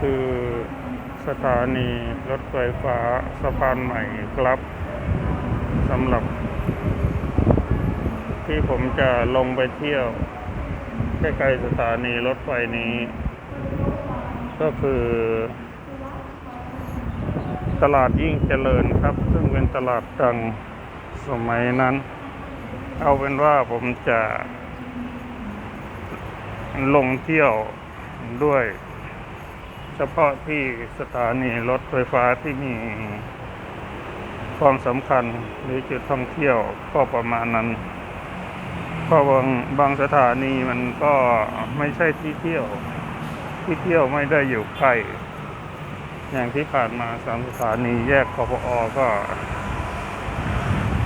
คือสถานีรถไฟฟ้าสะพานใหม่ครับสำหรับ ที่ผมจะลงไปเที่ยวใกล้ๆสถานีรถไฟนี้ ก็คือ ตลาดยิ่งเจริญครับ ซึ่งเป็นตลาดดังสมัยนั้น เอาเป็นว่าผมจะลงเที่ยวด้วย ฉพาะที่สถานีรถไฟฟ้าที่มีความสำคัญหรือจุดท่องเที่ยวก็ประมาณนั้นเพราะบางบางสถานีมันก็ไม่ใช่ที่เที่ยว ที่เที่ยวไม่ได้อยู่ใกล้อย่างที่ผ่านมาสามสถานีแยกกพอก็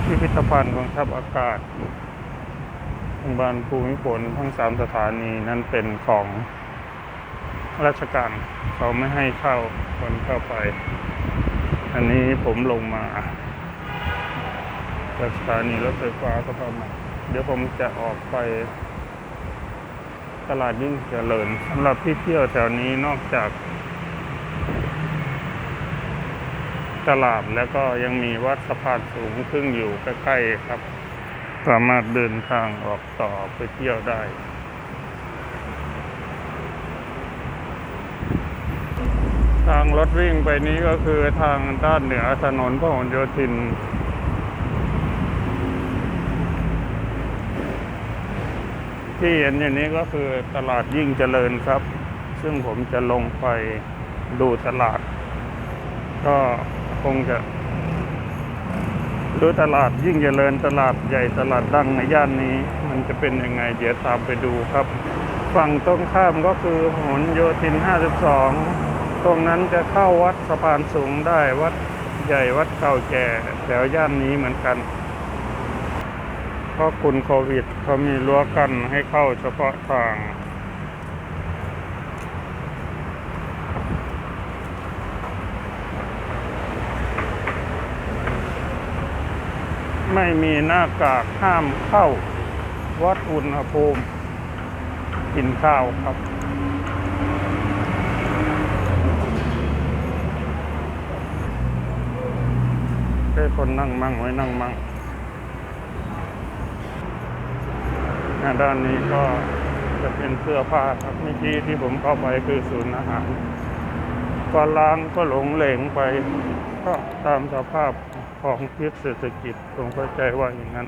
พิพิธภัณฑ์กองทัพอากาศโรงพยาบาลภูมิพลทั้งสามสถานีนั้นเป็นของ ราชการเขาไม่ให้เข้าคนเข้าไป อันนี้ผมลงมาจากสถานีรถไฟฟ้าก็ประมาเดี๋ยวผมจะออกไปตลาดยิ่งเจริญสำหรับที่เที่ยวแถวนี้นอกจาก ตลาดแล้วก็ยังมีวัดสะพานสูงซึ่งอยู่ใกล้ๆครับ สามารถเดินทางออกต่อไปเที่ยวได้ ทางรถวิ่งไปนี้ก็คือทางด้านเหนือถนนพหลโยธิน ที่เห็นอย่างนี้ก็คือตลาดยิ่งเจริญครับ ซึ่งผมจะลงไปดูตลาด ก็คงจะดูตลาดยิ่งเจริญตลาดใหญ่ตลาดดังในย่านนี้ มันจะเป็นยังไงเดี๋ยวตามไปดูครับ ฝั่งตรงข้ามก็คือหนโยธิน 52 ตรงนั้นจะเข้าวัดสะพานสูงได้วัดใหญ่วัดเก่าแก่แถวย่านนี้เหมือนกัน เพราะคุณโควิดเขามีรั้วกั้นให้เข้าเฉพาะทางไม่มีหน้ากากห้ามเข้า วัดอุณหภูมิ กินข้าวครับ ให้คนนั่งมั่งไว้นั่งมั่งด้านนี้ก็จะเป็นเสื้อผ้าครับเมื่อกี้ที่ผมเข้าไปคือศูนย์อาหารก็ล้างก็หลงเหลงไป ก็ตามสภาพของพิษเศรษฐกิจผมเข้าใจว่าอย่างนั้น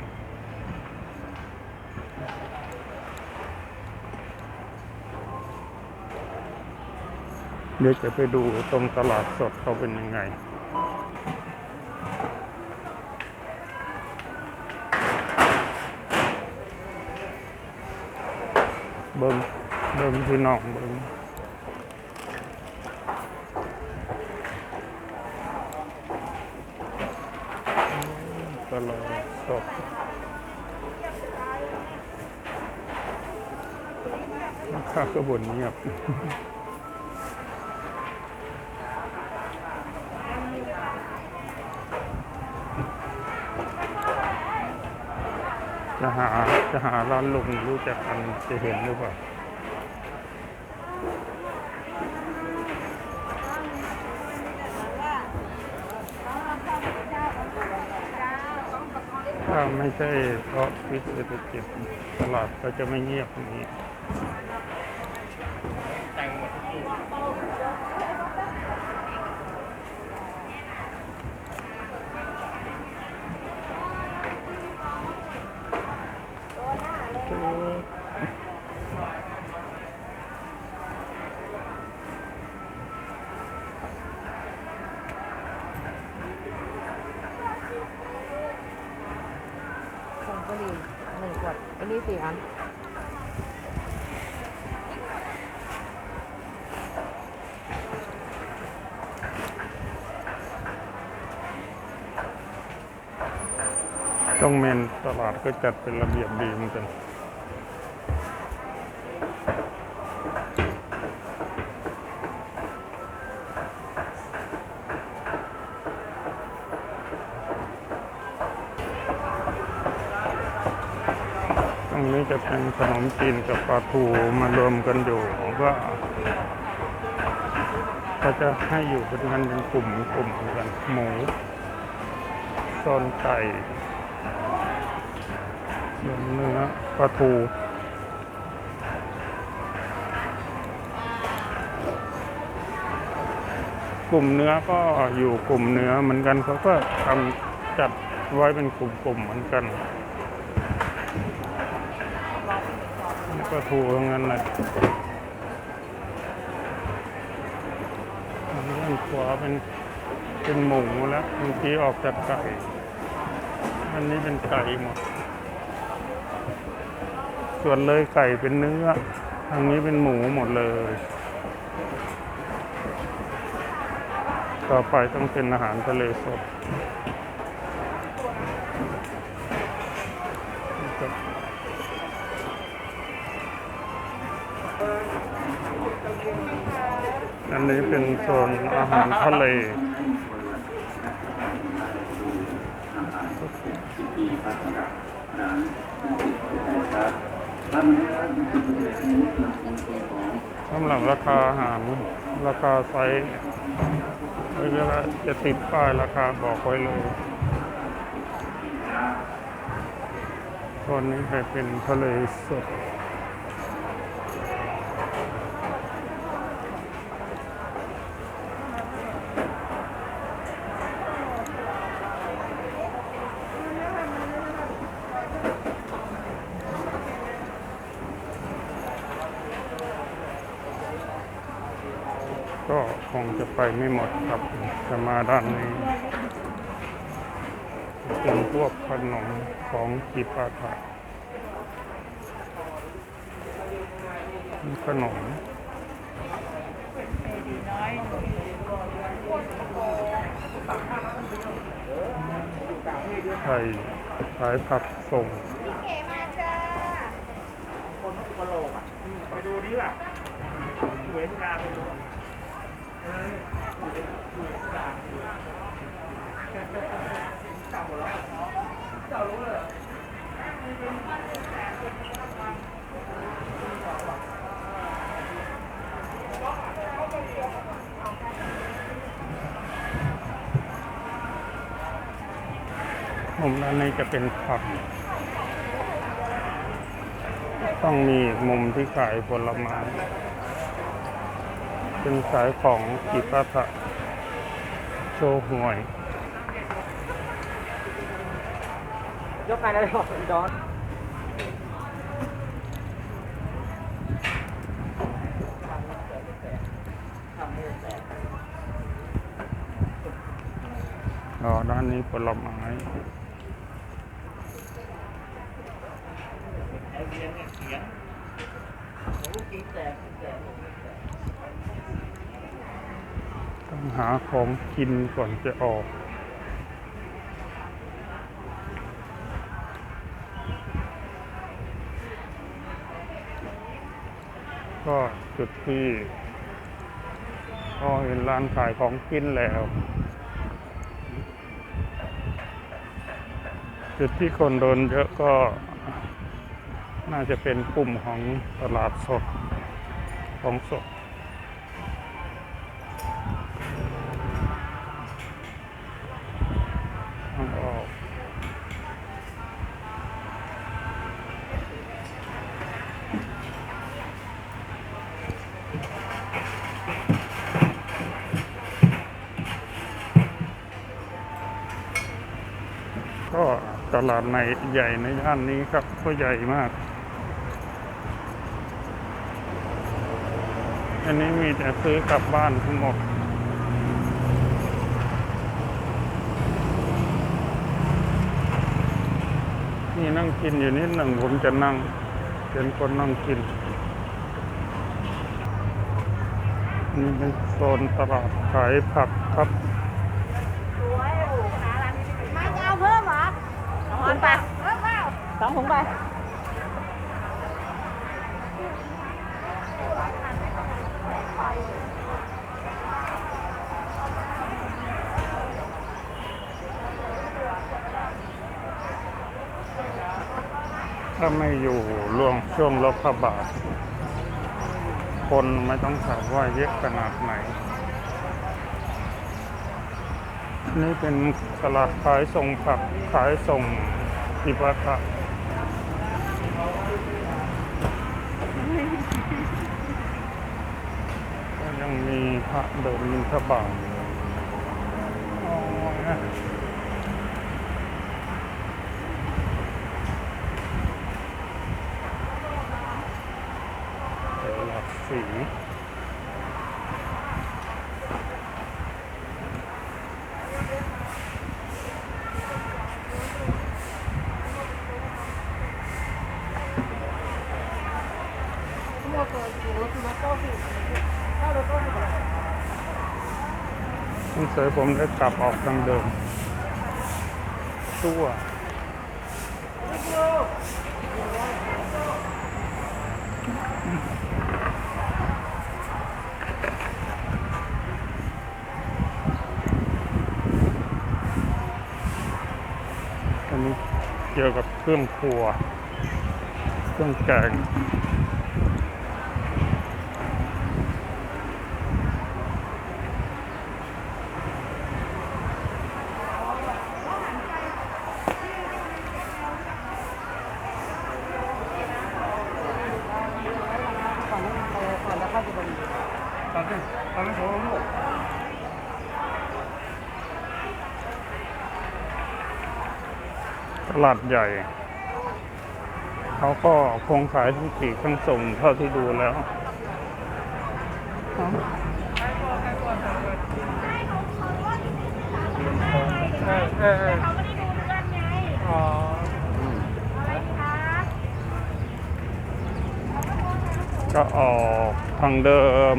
เดี๋ยวจะไปดูตรงตลาดสดเขาเป็นยังไง เบิ่งเบิ่งพี่น้องเบิ่งตลาดสดราคาก็บ่นเงียบ จะหาร้านลุงรู้จักกันจะเห็นหรือเปล่าถ้าไม่ใช่เพราะพิษเศรษฐกิจตลาดก็จะไม่เงียบอย่างนี้ ผงกะหรี่หนึ่งขวดอันนี้ สี่อันต้องเมนตลาดก็จัดเป็นระเบียบดีเหมือนกัน จีนกับปลาทูมารวมกันอยู่ก็ก็จะให้อยู่เป็นกันเป็นกลุ่มกลุ่มกันหมูโซนไก่เนื้อปลาทูกลุ่มเนื้อก็อยู่กลุ่มเนื้อเหมือนกันเขาก็ทำจัดไว้เป็นกลุ่มๆเหมือนกัน นี่ปลาทูทั้งนั้นเลยอันนี้ด้านขวาเป็นเป็นหมูแล้วเมื่อกี้ออกจากไก่ อันนี้เป็นไก่หมด ส่วนเลยไก่เป็นเนื้อ ทางนี้เป็นหมูหมดเลย ต่อไปต้องเป็นอาหารทะเลสด อันนี้เป็นโซนอาหารทะเลสำหรับราคาอาหาร ราคาไซส์เวลาจะติดป้ายราคาบอกไว้เลยตอนนี้ไปเป็นทะเลสด ก็คงจะ ไปไม่หมดครับจะมาด้านนี้เป็นพวกขนมของกิปาถะขนมไข่ขายผักส่งไปดูดิล่ะเหมือนาไปดู มุมด้านนี้จะเป็นผัก ต้องมีมุมที่ขายผลไม้ เป็นขายของกิปาถะโชห่วย ยกการได้หรอดอนอ๋อด้านนี้ผลไม้ ไอเรียนเนี่ยเสียงโอ้กินแตกกินแตก ต้องหา ของกินก่อนจะออก ก็จุดที่ก็เห็นร้านขายของกินแล้ว จุดที่คนเดินเยอะก็น่าจะเป็นกลุ่มของตลาดสดของสด ตลาดในใหญ่ในย่านนี้ครับก็ใหญ่มาก อันนี้มีแต่ซื้อกลับบ้านทั้งหมดนี่นั่งกินอยู่นิดหนึ่งผมจะนั่ง เป็นคนนั่งกินนี่เป็นโซนตลาดขายผักครับ มาจะเอาเพิ่มเหรอส องถุงไปสองถุงไปถ้าไม่อยู่ล่วงช่วงรบพระบาท คนไม่ต้องถามว่าเยอะขนาดไหน นี่เป็นตลาดขายส่งผักขายส่ง อิปาถะก็ยังมีพระเดินมินทบาทอ๋อนะตลาดสี สงสัยผมได้กลับออกทางเดิมชั่วอันนี้เกี่ยวกับเครื่องครัว เครื่องแกง ตอนนี้ตอนนี้โชว์ลูกตลาดใหญ่ เขาก็คงขายทั้งปีกทั้งส่งเท่าที่ดูแล้วเออเออเออเขาไม่ได้ดูเรื่องไงอ๋ออะไรคะก็ออกทางเดิม